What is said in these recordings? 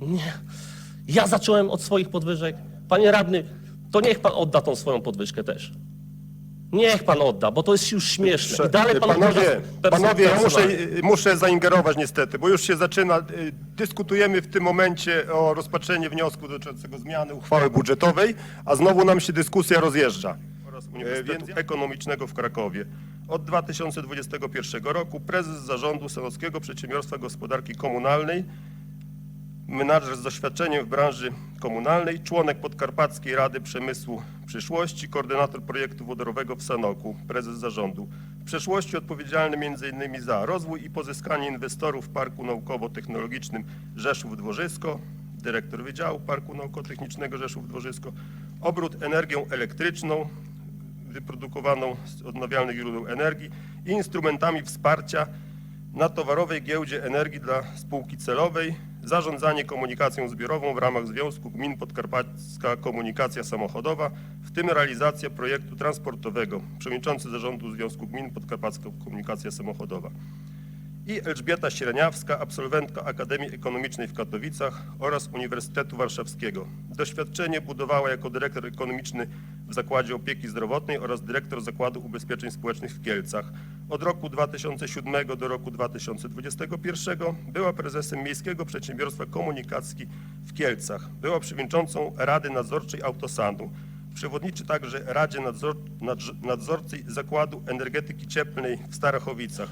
Nie. Ja zacząłem od swoich podwyżek. Panie radny, to niech pan odda tą swoją podwyżkę też. Niech pan odda, bo to jest już śmieszne. I dalej pan panowie, panowie ja muszę, muszę zaingerować niestety, bo już się zaczyna. y, Dyskutujemy w tym momencie o rozpatrzeniu wniosku dotyczącego zmiany uchwały budżetowej, a znowu nam się dyskusja rozjeżdża. Oraz Uniwersytetu Ekonomicznego w Krakowie. Od 2021 roku prezes zarządu Sanockiego Przedsiębiorstwa Gospodarki Komunalnej menadżer z doświadczeniem w branży komunalnej, członek Podkarpackiej Rady Przemysłu Przyszłości, koordynator projektu wodorowego w Sanoku, prezes zarządu. W przeszłości odpowiedzialny m.in. za rozwój i pozyskanie inwestorów w Parku Naukowo-Technologicznym Rzeszów-Dworzysko, dyrektor Wydziału Parku Naukowo-Technicznego Rzeszów-Dworzysko, obrót energią elektryczną, wyprodukowaną z odnawialnych źródeł energii i instrumentami wsparcia na towarowej giełdzie energii dla spółki celowej, zarządzanie komunikacją zbiorową w ramach Związku Gmin Podkarpacka Komunikacja Samochodowa, w tym realizacja projektu transportowego, przewodniczący zarządu Związku Gmin Podkarpacka Komunikacja Samochodowa i Elżbieta Siereniawska, absolwentka Akademii Ekonomicznej w Katowicach oraz Uniwersytetu Warszawskiego. Doświadczenie budowała jako dyrektor ekonomiczny w Zakładzie Opieki Zdrowotnej oraz dyrektor Zakładu Ubezpieczeń Społecznych w Kielcach. Od roku 2007 do roku 2021 była prezesem Miejskiego Przedsiębiorstwa Komunikacji w Kielcach. Była przewodniczącą Rady Nadzorczej Autosanu. Przewodniczy także Radzie Nadzor, Nadz- Nadzorczej Zakładu Energetyki Cieplnej w Starachowicach.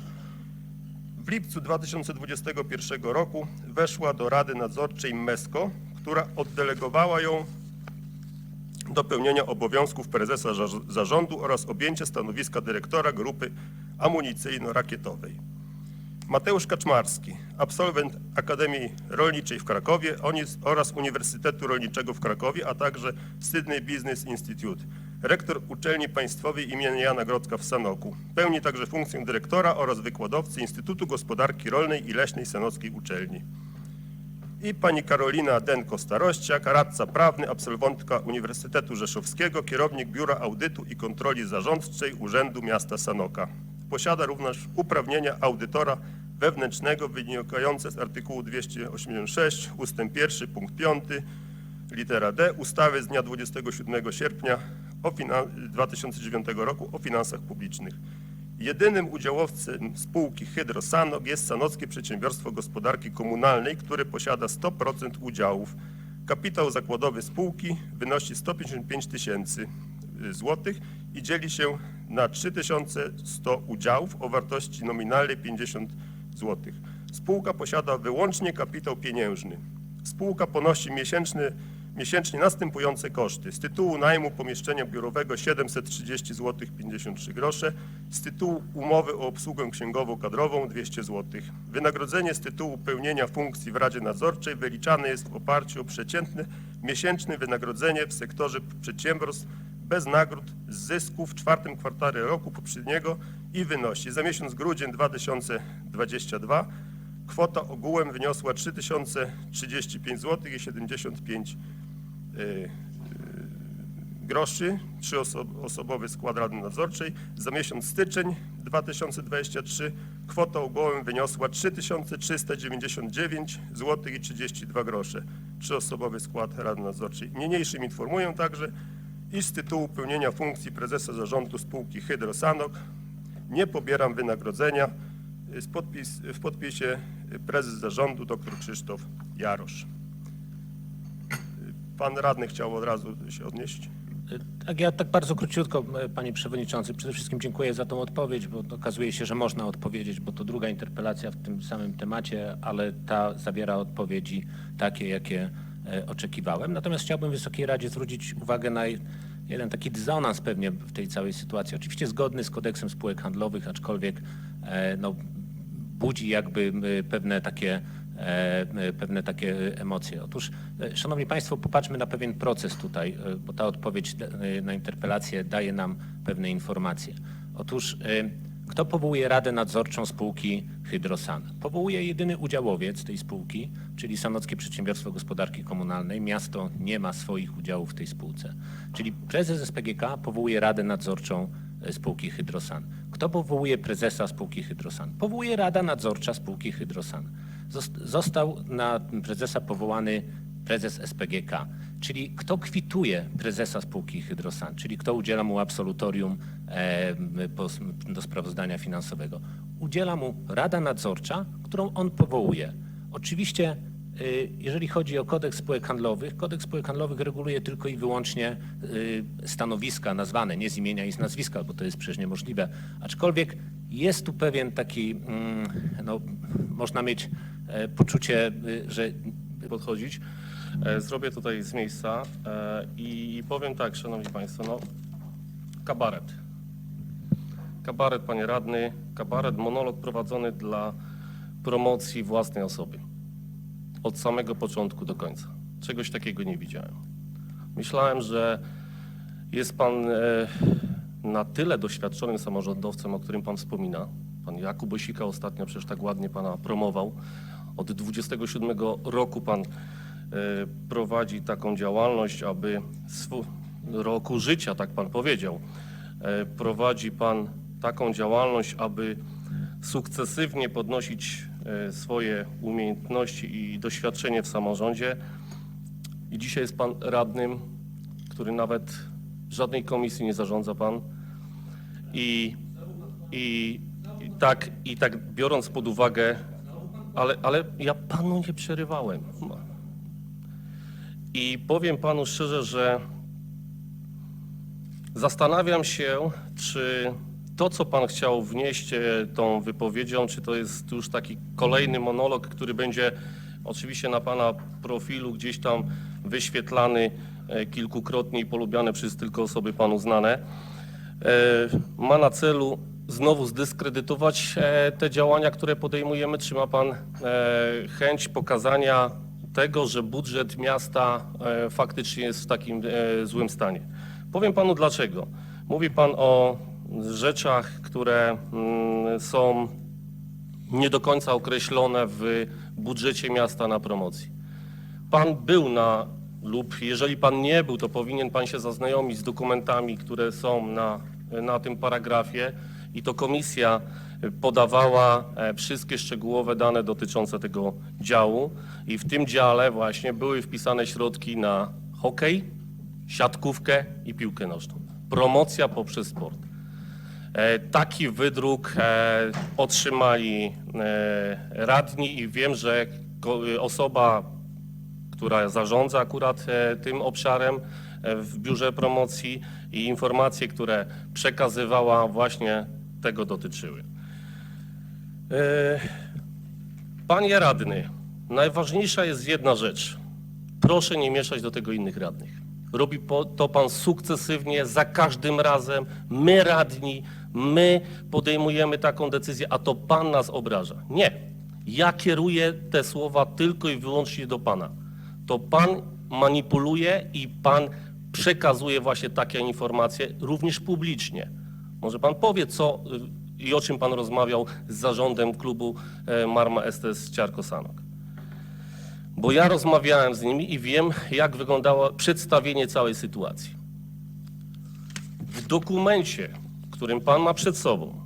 W lipcu 2021 roku weszła do Rady Nadzorczej MESCO, która oddelegowała ją do pełnienia obowiązków prezesa zarz- zarządu oraz objęcia stanowiska dyrektora grupy amunicyjno-rakietowej. Mateusz Kaczmarski, absolwent Akademii Rolniczej w Krakowie oraz Uniwersytetu Rolniczego w Krakowie, a także Sydney Business Institute. Rektor Uczelni Państwowej im. Jana Grodzka w Sanoku. Pełni także funkcję dyrektora oraz wykładowcy Instytutu Gospodarki Rolnej i Leśnej Sanockiej Uczelni. I pani Karolina Denko-Starościak, radca prawny, absolwentka Uniwersytetu Rzeszowskiego, kierownik Biura Audytu i Kontroli Zarządczej Urzędu Miasta Sanoka. Posiada również uprawnienia audytora wewnętrznego wynikające z artykułu 286 ust. 1 punkt 5 litera D ustawy z dnia 27 sierpnia o finan- 2009 roku o finansach publicznych. Jedynym udziałowcem spółki Hydrosanok jest Sanockie Przedsiębiorstwo Gospodarki Komunalnej, które posiada 100% udziałów. Kapitał zakładowy spółki wynosi 155 tysięcy y, złotych i dzieli się na 3100 udziałów o wartości nominalnej 50 złotych. Spółka posiada wyłącznie kapitał pieniężny. Spółka ponosi miesięczny, miesięcznie następujące koszty. Z tytułu najmu pomieszczenia biurowego 730 zł 53 grosze, z tytułu umowy o obsługę księgowo-kadrową 200 zł. Wynagrodzenie z tytułu pełnienia funkcji w Radzie Nadzorczej wyliczane jest w oparciu o przeciętne miesięczne wynagrodzenie w sektorze przedsiębiorstw bez nagród z zysku w czwartym kwartale roku poprzedniego i wynosi za miesiąc grudzień 2022 Kwota ogółem wyniosła 3035 zł i 75 y, y, groszy. Trzyosobowy skład Rady Nadzorczej. Za miesiąc styczeń 2023 kwota ogółem wyniosła 3399 zł i 32 grosze. Trzyosobowy skład Rady Nadzorczej. Niniejszym informuję także, iż z tytułu pełnienia funkcji prezesa zarządu spółki Hydrosanok nie pobieram wynagrodzenia. Z podpis, w podpisie prezes zarządu dr Krzysztof Jarosz. Pan radny chciał od razu się odnieść. Tak, ja tak bardzo króciutko, e, panie przewodniczący. Przede wszystkim dziękuję za tą odpowiedź, bo okazuje się, że można odpowiedzieć, bo to druga interpelacja w tym samym temacie, ale ta zawiera odpowiedzi takie, jakie e, oczekiwałem. Natomiast chciałbym Wysokiej Radzie zwrócić uwagę na jeden taki dysonans pewnie w tej całej sytuacji. Oczywiście zgodny z kodeksem spółek handlowych, aczkolwiek e, no, budzi jakby pewne takie, pewne takie emocje. Otóż, e, Szanowni Państwo, popatrzmy na pewien proces tutaj, e, bo ta odpowiedź e, na interpelację daje nam pewne informacje. Otóż, e, kto powołuje Radę Nadzorczą spółki Hydrosan? Powołuje jedyny udziałowiec tej spółki, czyli Sanockie Przedsiębiorstwo Gospodarki Komunalnej. Miasto nie ma swoich udziałów w tej spółce. Czyli prezes SPGK powołuje Radę Nadzorczą e, spółki Hydrosan. Kto powołuje prezesa spółki Hydrosan? Powołuje Rada Nadzorcza spółki Hydrosan. Zos- Został na prezesa powołany prezes SPGK, czyli kto kwituje prezesa spółki Hydrosan, czyli kto udziela mu absolutorium do sprawozdania finansowego. Udziela mu Rada Nadzorcza, którą on powołuje. Oczywiście y, jeżeli chodzi o kodeks spółek handlowych, kodeks spółek handlowych reguluje tylko i wyłącznie y, stanowiska nazwane, nie z imienia i z nazwiska, bo to jest przecież niemożliwe. Aczkolwiek jest tu pewien taki, mm, no, można mieć poczucie, y, że podchodzić. E, Zrobię tutaj z miejsca e, i powiem tak, szanowni państwo, no kabaret. Kabaret, panie radny, kabaret, monolog prowadzony dla promocji własnej osoby. Od samego początku do końca. Czegoś takiego nie widziałem. Myślałem, że jest pan e, na tyle doświadczonym samorządowcem, o którym pan wspomina. Pan Jakub Osika ostatnio przecież tak ładnie pana promował. Od 27 roku pan e, prowadzi taką działalność, aby roku życia, tak pan powiedział, e, prowadzi pan taką działalność, aby sukcesywnie podnosić e, swoje umiejętności i doświadczenie w samorządzie. I dzisiaj jest pan radnym, który nawet żadnej komisji nie zarządza pan. I, i, i, tak, i tak biorąc pod uwagę, ale, ale ja panu nie przerywałem. I powiem panu szczerze, że zastanawiam się, czy to, co pan chciał wnieść e, tą wypowiedzią, czy to jest już taki kolejny monolog, który będzie oczywiście na pana profilu gdzieś tam wyświetlany e, kilkukrotnie i polubiane przez tylko osoby panu znane, e, ma na celu znowu zdyskredytować e, te działania, które podejmujemy? Czy ma pan e, chęć pokazania tego, że budżet miasta e, faktycznie jest w takim złym stanie? Powiem panu dlaczego. Mówi pan o rzeczach, które mm, są nie do końca określone w budżecie miasta na promocji. Pan był na, lub jeżeli pan nie był, to powinien pan się zaznajomić z dokumentami, które są na, na tym paragrafie i to komisja podawała e, wszystkie szczegółowe dane dotyczące tego działu i w tym dziale właśnie były wpisane środki na hokej, siatkówkę i piłkę nożną. Promocja poprzez sport. E, Taki wydruk e, otrzymali radni i wiem, że osoba, która zarządza akurat tym obszarem w biurze promocji i informacje, które przekazywała właśnie tego dotyczyły. E, Panie radny, najważniejsza jest jedna rzecz. Proszę nie mieszać do tego innych radnych. Robi to pan sukcesywnie, za każdym razem. My radni, my podejmujemy taką decyzję, a to pan nas obraża. Nie. Ja kieruję te słowa tylko i wyłącznie do pana. To pan manipuluje i pan przekazuje właśnie takie informacje również publicznie. Może pan powie, co y, i o czym pan rozmawiał z zarządem klubu e, Marma Estes Ciarko-Sanok. Bo ja rozmawiałem z nimi i wiem, jak wyglądało przedstawienie całej sytuacji. W dokumencie, którym pan ma przed sobą,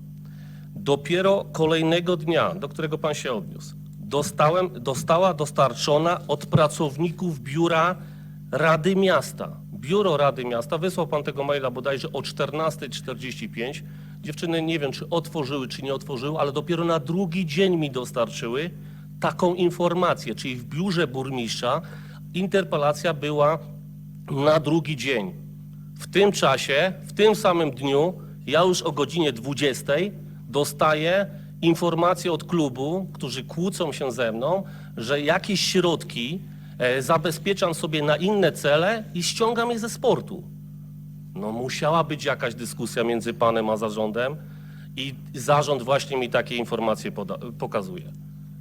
dopiero kolejnego dnia, do którego pan się odniósł, dostałem, dostała dostarczona od pracowników biura Rady Miasta. Biuro Rady Miasta, wysłał pan tego maila bodajże o 14.45. Dziewczyny nie wiem, czy otworzyły, czy nie otworzyły, ale dopiero na drugi dzień mi dostarczyły taką informację, czyli w biurze burmistrza interpelacja była na drugi dzień. W tym czasie, w tym samym dniu, ja już o godzinie 20 dostaję informację od klubu, którzy kłócą się ze mną, że jakieś środki zabezpieczam sobie na inne cele i ściągam je ze sportu. No musiała być jakaś dyskusja między panem a zarządem i zarząd właśnie mi takie informacje pokazuje.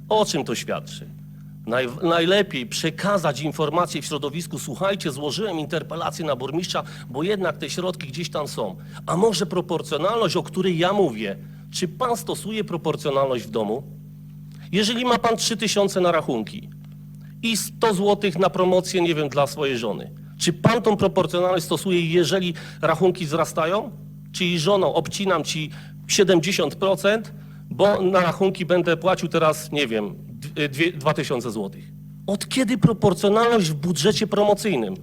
O czym to świadczy? Naj, najlepiej przekazać informacje w środowisku, słuchajcie, złożyłem interpelację na burmistrza, bo jednak te środki gdzieś tam są. A może proporcjonalność, o której ja mówię, czy pan stosuje proporcjonalność w domu? Jeżeli ma pan 3000 na rachunki i 100 zł na promocję, nie wiem, dla swojej żony, czy pan tą proporcjonalność stosuje, jeżeli rachunki wzrastają? Czyli żoną obcinam ci 70%, bo na rachunki będę płacił teraz, nie wiem, d- y, dwie- 2000 zł. Od kiedy proporcjonalność w budżecie promocyjnym?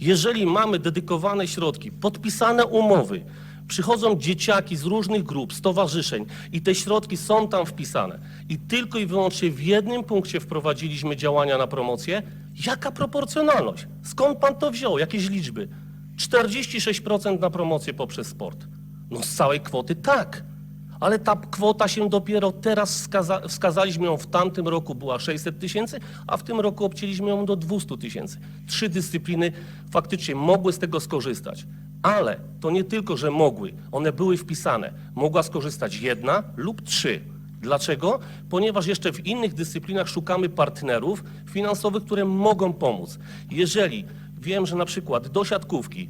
Jeżeli mamy dedykowane środki, podpisane umowy, przychodzą dzieciaki z różnych grup, stowarzyszeń i te środki są tam wpisane i tylko i wyłącznie w jednym punkcie wprowadziliśmy działania na promocję, jaka proporcjonalność? Skąd pan to wziął? Jakieś liczby? 46% na promocję poprzez sport. No z całej kwoty tak. Ale ta kwota się dopiero teraz wskaza wskazaliśmy ją w tamtym roku była 600 tysięcy, a w tym roku obcięliśmy ją do 200 tysięcy. Trzy dyscypliny faktycznie mogły z tego skorzystać. Ale to nie tylko, że mogły, one były wpisane. Mogła skorzystać jedna lub trzy. Dlaczego? Ponieważ jeszcze w innych dyscyplinach szukamy partnerów finansowych, które mogą pomóc. Jeżeli wiem, że na przykład do siatkówki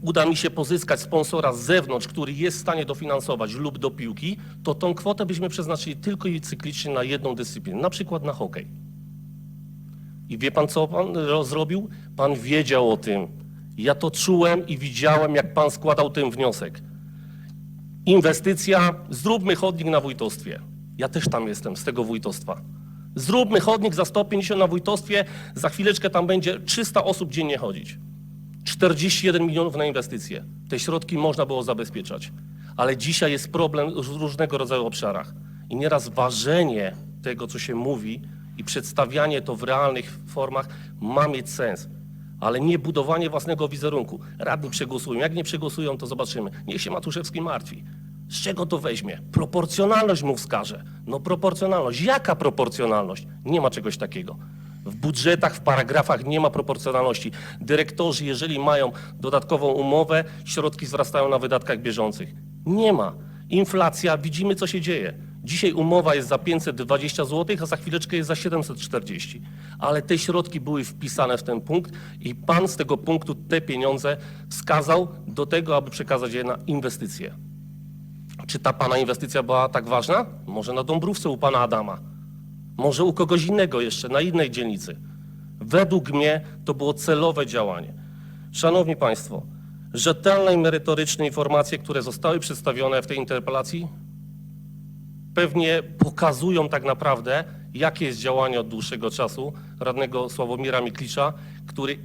uda mi się pozyskać sponsora z zewnątrz, który jest w stanie dofinansować lub do piłki, to tą kwotę byśmy przeznaczyli tylko i cyklicznie na jedną dyscyplinę, na przykład na hokej. I wie pan, co pan ro- zrobił? Pan wiedział o tym. Ja to czułem i widziałem, jak pan składał ten wniosek. Inwestycja, zróbmy chodnik na wójtostwie. Ja też tam jestem, z tego wójtostwa. Zróbmy chodnik za 150 na wójtostwie, za chwileczkę tam będzie 300 osób dziennie chodzić. 41 milionów na inwestycje. Te środki można było zabezpieczać. Ale dzisiaj jest problem w różnego rodzaju obszarach. I nieraz ważenie tego, co się mówi i przedstawianie to w realnych formach ma mieć sens. Ale nie budowanie własnego wizerunku. Radni przegłosują. Jak nie przegłosują, to zobaczymy. Niech się Matuszewski martwi. Z czego to weźmie? Proporcjonalność mu wskaże. No proporcjonalność. Jaka proporcjonalność? Nie ma czegoś takiego. W budżetach, w paragrafach nie ma proporcjonalności. Dyrektorzy, jeżeli mają dodatkową umowę, środki zwracają na wydatkach bieżących. Nie ma. Inflacja, widzimy co się dzieje. Dzisiaj umowa jest za 520 zł, a za chwileczkę jest za 740. Ale te środki były wpisane w ten punkt i pan z tego punktu te pieniądze wskazał do tego, aby przekazać je na inwestycje. Czy ta pana inwestycja była tak ważna? Może na Dąbrówce u pana Adama. Może u kogoś innego jeszcze, na innej dzielnicy. Według mnie to było celowe działanie. Szanowni Państwo, rzetelne i merytoryczne informacje, które zostały przedstawione w tej interpelacji, pewnie pokazują tak naprawdę, jakie jest działanie od dłuższego czasu radnego Sławomira Miklicza, który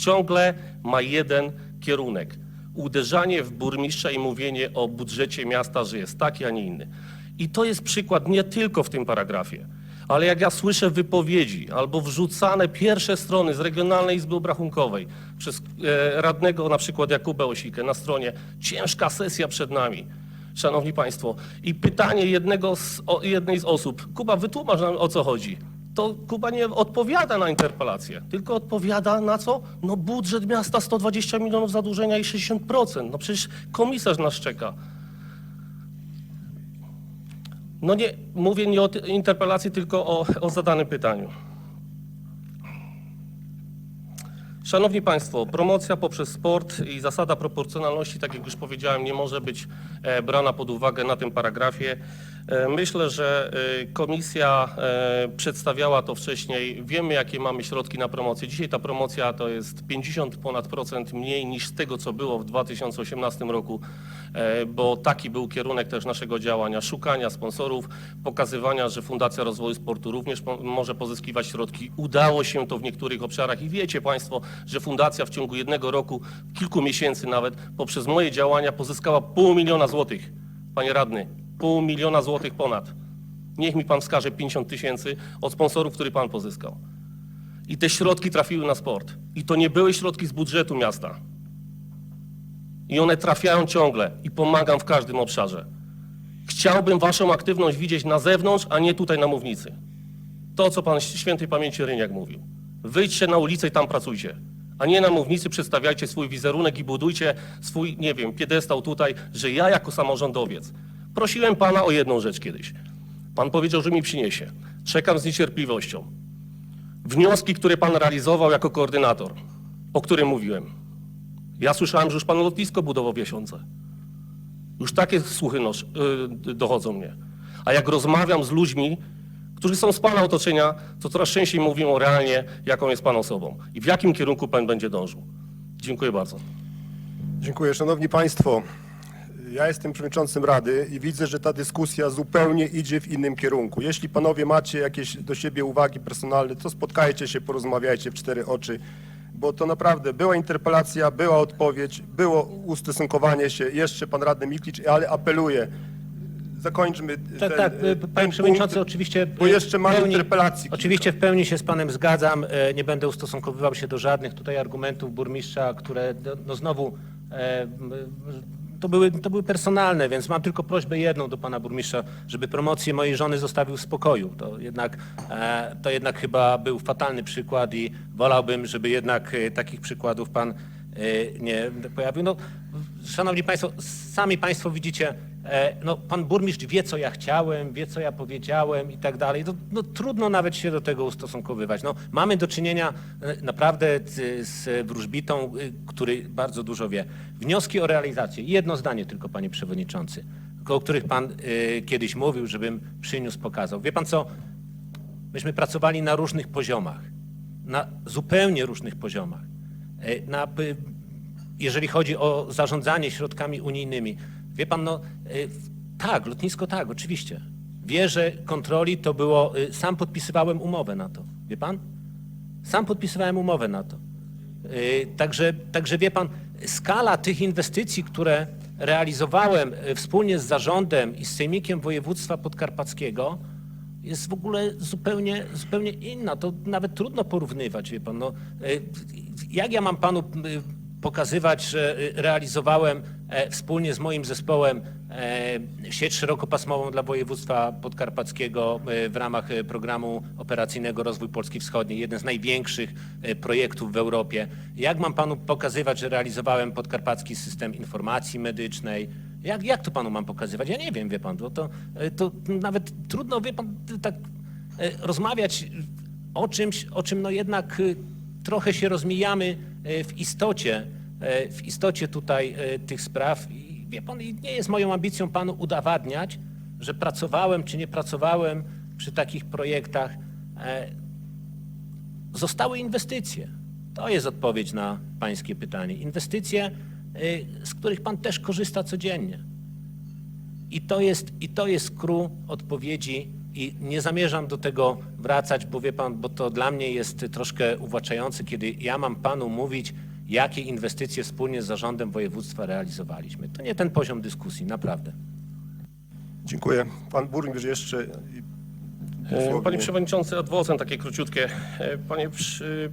ciągle ma jeden kierunek. Uderzanie w burmistrza i mówienie o budżecie miasta, że jest taki, a nie inny. I to jest przykład nie tylko w tym paragrafie, ale jak ja słyszę wypowiedzi albo wrzucane pierwsze strony z Regionalnej Izby Obrachunkowej przez e, radnego na przykład Jakubę Osikę na stronie ciężka sesja przed nami. Szanowni Państwo, i pytanie jednego z, o, jednej z osób, Kuba, wytłumacz nam o co chodzi. To Kuba nie odpowiada na interpelację, tylko odpowiada na co? No budżet miasta 120 milionów zadłużenia i 60%. No przecież komisarz nas czeka. No nie, mówię nie o interpelacji, tylko o, o zadanym pytaniu. Szanowni Państwo, promocja poprzez sport i zasada proporcjonalności, tak jak już powiedziałem, nie może być e, brana pod uwagę na tym paragrafie. E, myślę, że e, komisja e, przedstawiała to wcześniej. Wiemy, jakie mamy środki na promocję. Dzisiaj ta promocja to jest 50 ponad procent mniej niż z tego, co było w 2018 roku, bo taki był kierunek też naszego działania, szukania sponsorów, pokazywania, że Fundacja Rozwoju Sportu również może pozyskiwać środki. Udało się to w niektórych obszarach i wiecie Państwo, że Fundacja w ciągu jednego roku, kilku miesięcy nawet, poprzez moje działania pozyskała pół miliona złotych. Panie radny, pół miliona złotych ponad. Niech mi Pan wskaże 50 tysięcy od sponsorów, który Pan pozyskał. I te środki trafiły na sport. I to nie były środki z budżetu miasta. I one trafiają ciągle i pomagam w każdym obszarze. Chciałbym Waszą aktywność widzieć na zewnątrz, a nie tutaj na mównicy. To, co Pan świętej pamięci Ryniak mówił. Wyjdźcie na ulicę i tam pracujcie. A nie na mównicy przedstawiajcie swój wizerunek i budujcie swój, nie wiem, piedestał tutaj, że ja jako samorządowiec. Prosiłem Pana o jedną rzecz kiedyś. Pan powiedział, że mi przyniesie. Czekam z niecierpliwością. Wnioski, które Pan realizował jako koordynator, o którym mówiłem. Ja słyszałem, że już Pan lotnisko budował w Jasiące. Już takie słuchy nosz, y, dochodzą mnie. A jak rozmawiam z ludźmi, którzy są z Pana otoczenia, to coraz częściej mówią realnie, jaką jest Pan osobą i w jakim kierunku Pan będzie dążył. Dziękuję bardzo. Dziękuję. Szanowni Państwo, Ja jestem przewodniczącym Rady i widzę, że ta dyskusja zupełnie idzie w innym kierunku. Jeśli panowie macie jakieś do siebie uwagi personalne, to spotkajcie się, porozmawiajcie w cztery oczy, bo to naprawdę była interpelacja, była odpowiedź, było ustosunkowanie się. Jeszcze pan radny Miklicz, ale apeluję, zakończmy Tak, ten, tak, ten panie przewodniczący, punkt, oczywiście. bo jeszcze mamy pełni- interpelacji. Oczywiście w pełni się z panem zgadzam. e, Nie będę ustosunkowywał się do żadnych tutaj argumentów burmistrza, które no, no znowu e, to były, to były personalne, więc mam tylko prośbę jedną do pana burmistrza, żeby promocję mojej żony zostawił w spokoju. To jednak, e, to jednak chyba był fatalny przykład i wolałbym, żeby jednak e, takich przykładów pan e, nie pojawił. No, szanowni państwo, sami państwo widzicie, No, pan burmistrz wie, co ja chciałem, wie, co ja powiedziałem i tak dalej. No, no, trudno nawet się do tego ustosunkowywać. No, mamy do czynienia e, naprawdę z, wróżbitą, y, który bardzo dużo wie. Wnioski o realizację. Jedno zdanie tylko, panie przewodniczący, o których pan kiedyś mówił, żebym przyniósł, pokazał. Wie pan co? Myśmy pracowali na różnych poziomach, na zupełnie różnych poziomach. E, Na, jeżeli chodzi o zarządzanie środkami unijnymi, wie pan, no y, tak, lotnisko tak, oczywiście. Wieże kontroli to było, y, sam podpisywałem umowę na to, wie pan? Sam podpisywałem umowę na to. Y, Także, także wie pan, skala tych inwestycji, które realizowałem wspólnie z zarządem i z Sejmikiem Województwa Podkarpackiego, jest w ogóle zupełnie, zupełnie inna. To nawet trudno porównywać, wie pan. No, jak ja mam panu pokazywać, że y, realizowałem e, wspólnie z moim zespołem e, sieć szerokopasmową dla województwa podkarpackiego e, w ramach programu operacyjnego Rozwój Polski Wschodniej, jeden z największych projektów w Europie. Jak mam panu pokazywać, że realizowałem podkarpacki system informacji medycznej? Jak, jak to panu mam pokazywać? Ja nie wiem, wie pan, to, to, to nawet trudno, wie pan, tak rozmawiać o czymś, o czym no jednak trochę się rozmijamy w istocie, e, w istocie tutaj e, tych spraw. I wie pan, nie jest moją ambicją panu udowadniać, że pracowałem czy nie pracowałem przy takich projektach. E, Zostały inwestycje. To jest odpowiedź na pańskie pytanie. Inwestycje, e, z których pan też korzysta codziennie. I to jest, i to jest kru odpowiedzi i nie zamierzam do tego wracać, bo wie pan, bo to dla mnie jest troszkę uwłaczające, kiedy ja mam panu mówić, jakie inwestycje wspólnie z zarządem województwa realizowaliśmy. To nie ten poziom dyskusji, naprawdę. Dziękuję. Pan burmistrz jeszcze... Panie Przewodniczący, adwocem takie króciutkie. E, Panie,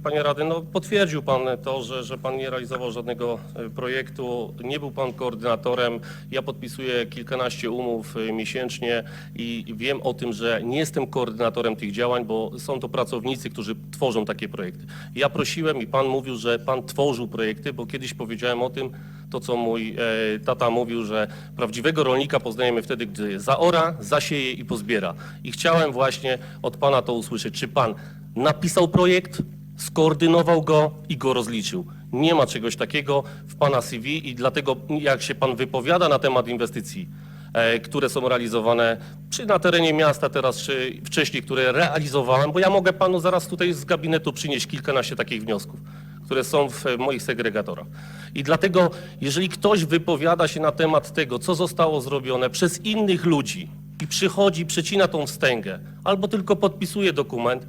panie Rady, no potwierdził Pan to, że, że Pan nie realizował żadnego e, projektu, nie był Pan koordynatorem. Ja podpisuję kilkanaście umów e, miesięcznie i wiem o tym, że nie jestem koordynatorem tych działań, bo są to pracownicy, którzy tworzą takie projekty. Ja prosiłem i Pan mówił, że Pan tworzył projekty, bo kiedyś powiedziałem o tym, to co mój e, tata mówił, że prawdziwego rolnika poznajemy wtedy, gdy zaora, zasieje i pozbiera. I chciałem właśnie od Pana to usłyszeć. Czy Pan napisał projekt, skoordynował go i go rozliczył? Nie ma czegoś takiego w Pana CV i dlatego jak się Pan wypowiada na temat inwestycji, e, które są realizowane, czy na terenie miasta teraz, czy wcześniej, które realizowałem, bo ja mogę Panu zaraz tutaj z gabinetu przynieść kilkanaście takich wniosków które są w e, moich segregatorach. I dlatego, jeżeli ktoś wypowiada się na temat tego, co zostało zrobione przez innych ludzi i przychodzi, przecina tą wstęgę, albo tylko podpisuje dokument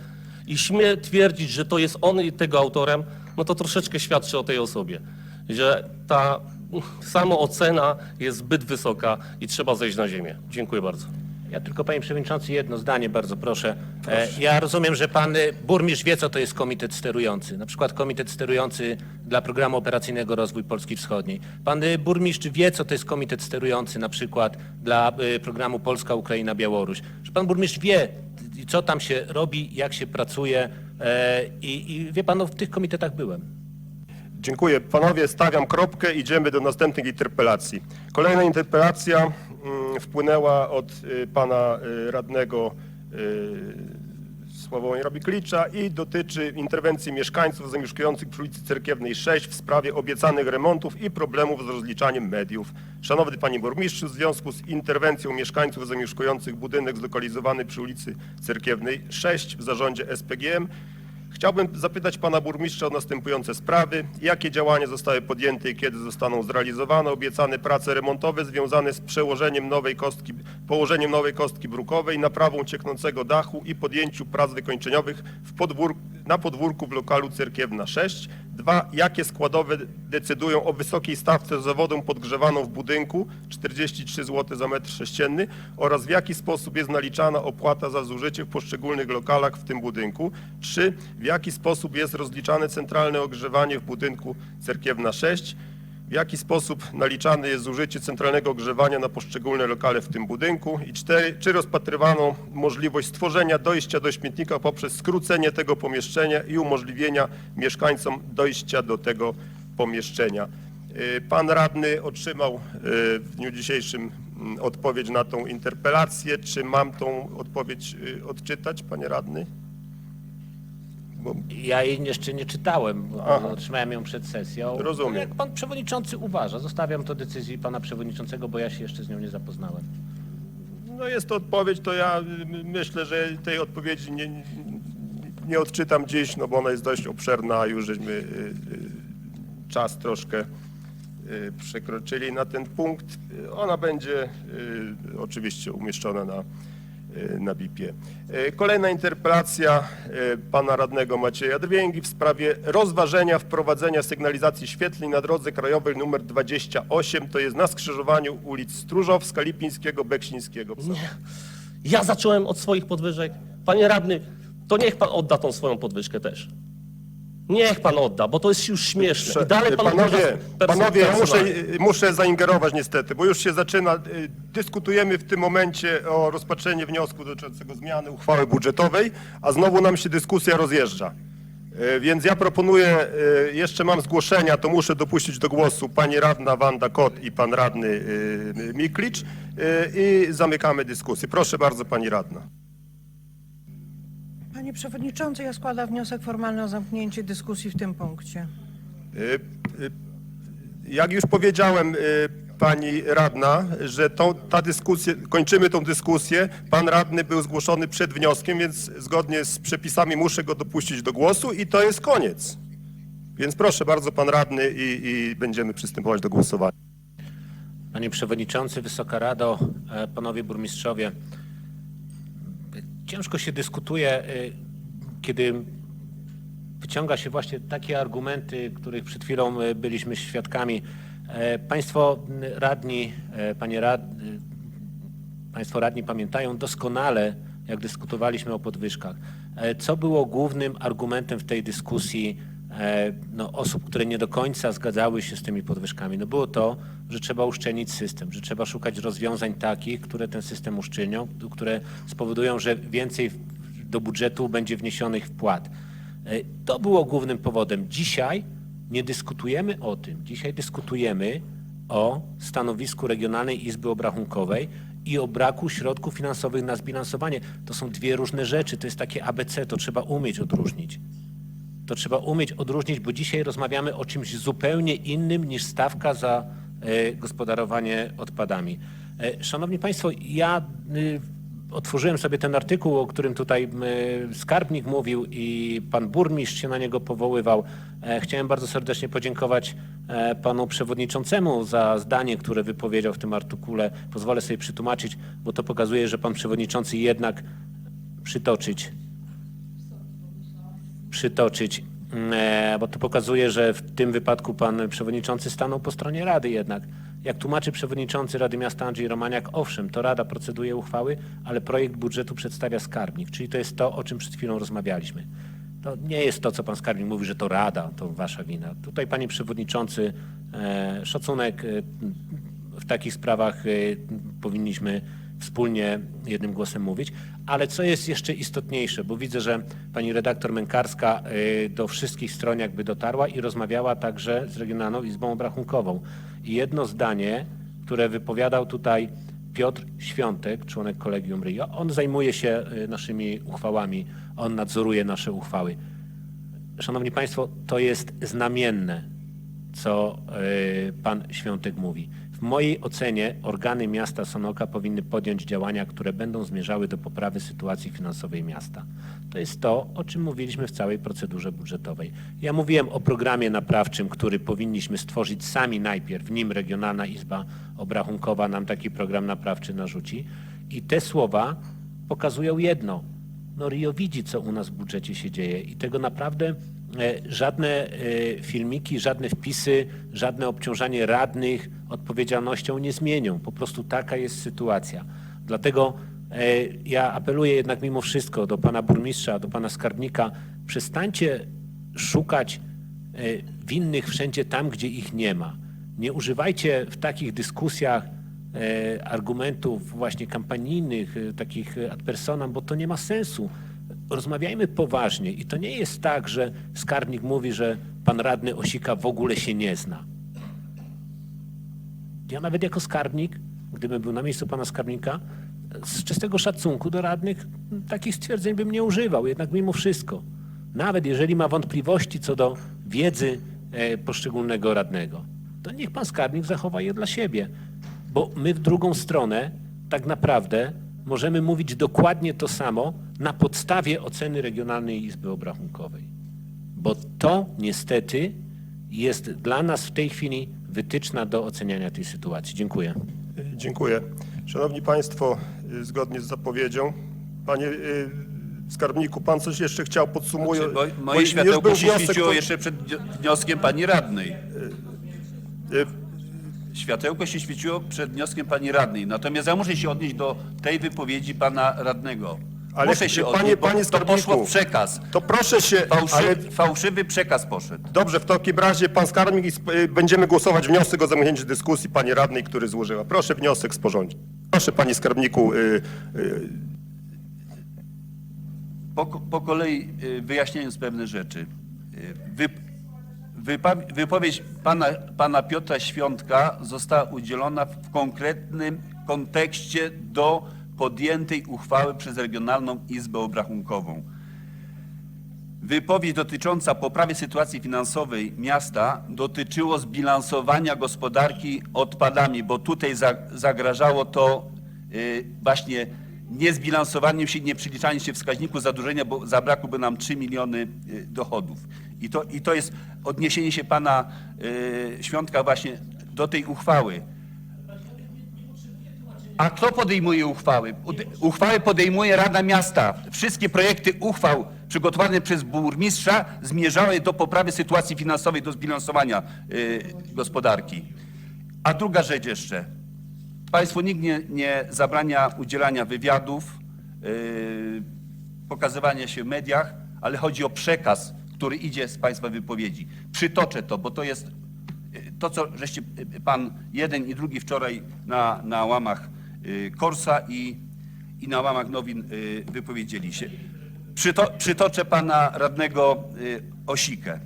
i śmie twierdzić, że to jest on tego autorem, no to troszeczkę świadczy o tej osobie, że ta samoocena jest zbyt wysoka i trzeba zejść na ziemię. Dziękuję bardzo. Ja tylko, panie przewodniczący, jedno zdanie, bardzo proszę. E, Ja rozumiem, że pan y, burmistrz wie, co to jest komitet sterujący. Na przykład komitet sterujący dla programu operacyjnego Rozwój Polski Wschodniej. Pan y, burmistrz wie, co to jest komitet sterujący na przykład dla y, programu Polska, Ukraina, Białoruś. Że pan burmistrz wie, co tam się robi, jak się pracuje e, i, i wie pan, no, w tych komitetach byłem. Dziękuję. Panowie, stawiam kropkę, idziemy do następnych interpelacji. Kolejna interpelacja wpłynęła od y, pana y, radnego y, Sławoja Rabiklicza i dotyczy interwencji mieszkańców zamieszkujących przy ulicy Cerkiewnej 6 w sprawie obiecanych remontów i problemów z rozliczaniem mediów. Szanowny Panie Burmistrzu, w związku z interwencją mieszkańców zamieszkujących budynek zlokalizowany przy ulicy Cerkiewnej 6 w zarządzie SPGM Chciałbym zapytać pana burmistrza o następujące sprawy. Jakie działania zostały podjęte i kiedy zostaną zrealizowane? Obiecane prace remontowe związane z przełożeniem nowej kostki, położeniem nowej kostki brukowej, naprawą cieknącego dachu i podjęciu prac wykończeniowych w podwór, na podwórku w lokalu Cerkiewna 6. Dwa, jakie składowe decydują o wysokiej stawce za wodę podgrzewaną w budynku 43 zł za metr sześcienny oraz w jaki sposób jest naliczana opłata za zużycie w poszczególnych lokalach w tym budynku. Trzy, w jaki sposób jest rozliczane centralne ogrzewanie w budynku Cerkiewna 6. W jaki sposób naliczane jest zużycie centralnego ogrzewania na poszczególne lokale w tym budynku? I cztery, czy rozpatrywano możliwość stworzenia dojścia do śmietnika poprzez skrócenie tego pomieszczenia i umożliwienia mieszkańcom dojścia do tego pomieszczenia? Y, Pan radny otrzymał y, w dniu dzisiejszym mm, odpowiedź na tą interpelację. Czy mam tą odpowiedź y, odczytać, panie radny? Bo Ja jej jeszcze nie czytałem, bo Aha. otrzymałem ją przed sesją. Rozumiem. Jak pan przewodniczący uważa, zostawiam to decyzji pana przewodniczącego, bo ja się jeszcze z nią nie zapoznałem. No jest to odpowiedź, to ja myślę, że tej odpowiedzi nie, nie odczytam dziś, no bo ona jest dość obszerna, a już żeśmy y, y, czas troszkę y, przekroczyli na ten punkt. Ona będzie oczywiście umieszczona na, na BIP-ie. Y, Kolejna interpelacja y, pana radnego Macieja Drwięgi w sprawie rozważenia wprowadzenia sygnalizacji świetlnej na drodze krajowej nr 28, to jest na skrzyżowaniu ulic Stróżowska, Lipińskiego, Beksińskiego. Nie. Ja zacząłem od swoich podwyżek. Panie radny, to niech pan odda tą swoją podwyżkę też. Niech pan odda, bo to jest już śmieszne. I dalej pan panowie, panowie, ja muszę, personalnie. muszę zaingerować niestety, bo już się zaczyna. y, Dyskutujemy w tym momencie o rozpatrzeniu wniosku dotyczącego zmiany uchwały budżetowej, a znowu nam się dyskusja rozjeżdża. Y, Więc ja proponuję, y, jeszcze mam zgłoszenia, to muszę dopuścić do głosu pani radna Wanda Kot i pan radny y, Miklicz y, i zamykamy dyskusję. Proszę bardzo pani radna. Panie Przewodniczący, ja składam wniosek formalny o zamknięcie dyskusji w tym punkcie. Y, y, Jak już powiedziałem, y, pani radna, że tą, ta dyskusja, kończymy tą dyskusję. Pan radny był zgłoszony przed wnioskiem, więc zgodnie z przepisami muszę go dopuścić do głosu i to jest koniec. Więc proszę bardzo, pan radny i, i będziemy przystępować do głosowania. Panie Przewodniczący, Wysoka Rado, e, Panowie Burmistrzowie. Ciężko się dyskutuje, y, kiedy wyciąga się właśnie takie argumenty, których przed chwilą y, byliśmy świadkami. E, Państwo radni, e, panie rad, y, Państwo radni pamiętają doskonale, jak dyskutowaliśmy o podwyżkach. E, Co było głównym argumentem w tej dyskusji no, osób, które nie do końca zgadzały się z tymi podwyżkami? No było to, że trzeba uszczelnić system, że trzeba szukać rozwiązań takich, które ten system uszczelnią, które spowodują, że więcej do budżetu będzie wniesionych wpłat. E, To było głównym powodem. Dzisiaj nie dyskutujemy o tym. Dzisiaj dyskutujemy o stanowisku Regionalnej Izby Obrachunkowej i o braku środków finansowych na zbilansowanie. To są dwie różne rzeczy. To jest takie ABC, to trzeba umieć odróżnić. To trzeba umieć odróżnić, bo dzisiaj rozmawiamy o czymś zupełnie innym niż stawka za e, gospodarowanie odpadami. E, Szanowni Państwo, ja y, otworzyłem sobie ten artykuł, o którym tutaj skarbnik mówił i pan burmistrz się na niego powoływał. E, Chciałem bardzo serdecznie podziękować panu przewodniczącemu za zdanie, które wypowiedział w tym artykule. Pozwolę sobie przytłumaczyć, bo to pokazuje, że pan przewodniczący jednak przytoczyć przytoczyć, e, bo to pokazuje, że w tym wypadku pan przewodniczący stanął po stronie Rady jednak. Jak tłumaczy przewodniczący Rady Miasta Andrzej Romaniak, owszem, to Rada proceduje uchwały, ale projekt budżetu przedstawia skarbnik, czyli to jest to, o czym przed chwilą rozmawialiśmy. To nie jest to, co pan skarbnik mówi, że to Rada, to wasza wina. Tutaj, panie przewodniczący, e, szacunek e, w takich sprawach powinniśmy wspólnie jednym głosem mówić. Ale co jest jeszcze istotniejsze, bo widzę, że pani redaktor Mękarska e, do wszystkich stron jakby dotarła i rozmawiała także z Regionalną Izbą Obrachunkową. I jedno zdanie, które wypowiadał tutaj Piotr Świątek, członek Kolegium RIO, on zajmuje się e, naszymi uchwałami, on nadzoruje nasze uchwały. Szanowni Państwo, to jest znamienne, co y, pan Świątek mówi. W mojej ocenie organy miasta Sanoka powinny podjąć działania, które będą zmierzały do poprawy sytuacji finansowej miasta. To jest to, o czym mówiliśmy w całej procedurze budżetowej. Ja mówiłem o programie naprawczym, który powinniśmy stworzyć sami najpierw, nim Regionalna Izba Obrachunkowa nam taki program naprawczy narzuci. I te słowa pokazują jedno. No Rio widzi, co u nas w budżecie się dzieje i tego naprawdę żadne e, filmiki, żadne wpisy, żadne obciążanie radnych odpowiedzialnością nie zmienią. Po prostu taka jest sytuacja. Dlatego e, ja apeluję jednak mimo wszystko do pana burmistrza, do pana skarbnika, przestańcie szukać e, winnych wszędzie tam, gdzie ich nie ma. Nie używajcie w takich dyskusjach e, argumentów właśnie kampanijnych, e, takich e, ad personam, bo to nie ma sensu. Rozmawiajmy poważnie i to nie jest tak, że skarbnik mówi, że pan radny Osika w ogóle się nie zna. Ja nawet jako skarbnik, gdybym był na miejscu pana skarbnika, z czystego szacunku do radnych takich stwierdzeń bym nie używał, jednak mimo wszystko. Nawet jeżeli ma wątpliwości co do wiedzy e, poszczególnego radnego, to niech pan skarbnik zachowa je dla siebie. Bo my w drugą stronę tak naprawdę możemy mówić dokładnie to samo na podstawie oceny Regionalnej Izby Obrachunkowej. Bo to niestety jest dla nas w tej chwili wytyczna do oceniania tej sytuacji. Dziękuję. Y, Dziękuję. Szanowni Państwo, y, zgodnie z zapowiedzią, Panie y, Skarbniku, Pan coś jeszcze chciał? Bo Bo moje już światełko był się wniosek, świeciło to- jeszcze przed wnioskiem pani radnej. y, Światełko się świeciło przed wnioskiem pani radnej. Natomiast ja muszę się odnieść do tej wypowiedzi pana radnego. Ale muszę się panie- odnieść, bo panie to skarbniku, poszło w przekaz. To proszę się, ale Fałszywy, przekaz poszedł. dobrze, w takim razie Pan Skarbnik i y, będziemy głosować wniosek o zamknięcie dyskusji Pani Radnej, który złożyła. Proszę wniosek sporządzić. Proszę Panie Skarbniku, y, y, Po, po kolei wyjaśniając pewne rzeczy. Wy, wypowiedź pana, pana Piotra Świątka została udzielona w konkretnym kontekście do podjętej uchwały przez Regionalną Izbę Obrachunkową. Wypowiedź dotycząca poprawy sytuacji finansowej miasta dotyczyło zbilansowania gospodarki odpadami, bo tutaj za, zagrażało to y, właśnie niezbilansowaniem się, nieprzyliczaniem się wskaźniku zadłużenia, bo zabrakłoby nam 3 miliony y, dochodów. I to, I to jest odniesienie się pana y, Świątka właśnie do tej uchwały. A kto podejmuje uchwały? Uchwały podejmuje Rada Miasta. Wszystkie projekty uchwał przygotowane przez burmistrza zmierzały do poprawy sytuacji finansowej, do zbilansowania y, gospodarki. A druga rzecz jeszcze. Państwu nikt nie, nie zabrania udzielania wywiadów, y, pokazywania się w mediach, ale chodzi o przekaz, który idzie z Państwa wypowiedzi. Przytoczę to, bo to jest y, to, co żeście y, pan jeden i drugi wczoraj na, na łamach y, Korsa i, i na łamach nowin y, wypowiedzieli się. Przyto, przytoczę pana radnego y, Osikę.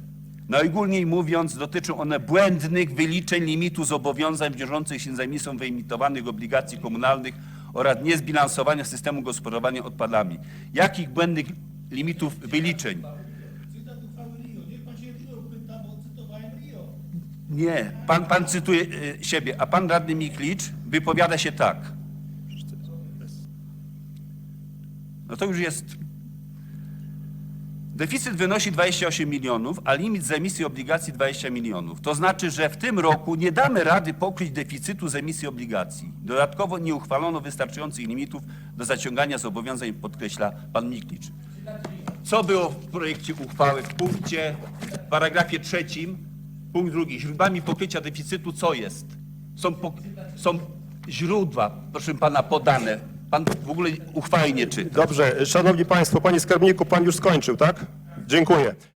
Najogólniej mówiąc, dotyczą one błędnych wyliczeń limitu zobowiązań wiążących się z emisją wyemitowanych obligacji komunalnych oraz niezbilansowania systemu gospodarowania odpadami. Jakich błędnych limitów wyliczeń? Nie, pan, pan cytuje y, siebie, a pan radny Miklicz wypowiada się tak. No to już jest. Deficyt wynosi 28 milionów, a limit z emisji obligacji 20 milionów. To znaczy, że w tym roku nie damy rady pokryć deficytu z emisji obligacji. Dodatkowo nie uchwalono wystarczających limitów do zaciągania zobowiązań, podkreśla pan Miklicz. Co było w projekcie uchwały w punkcie, w paragrafie trzecim, punkt drugi, źródłami pokrycia deficytu co jest? Są, po, są źródła, proszę pana, podane. Pan w ogóle uchwały nie czyta. dobrze, Szanowni Państwo, Panie Skarbniku, Pan już skończył, tak? Dziękuję.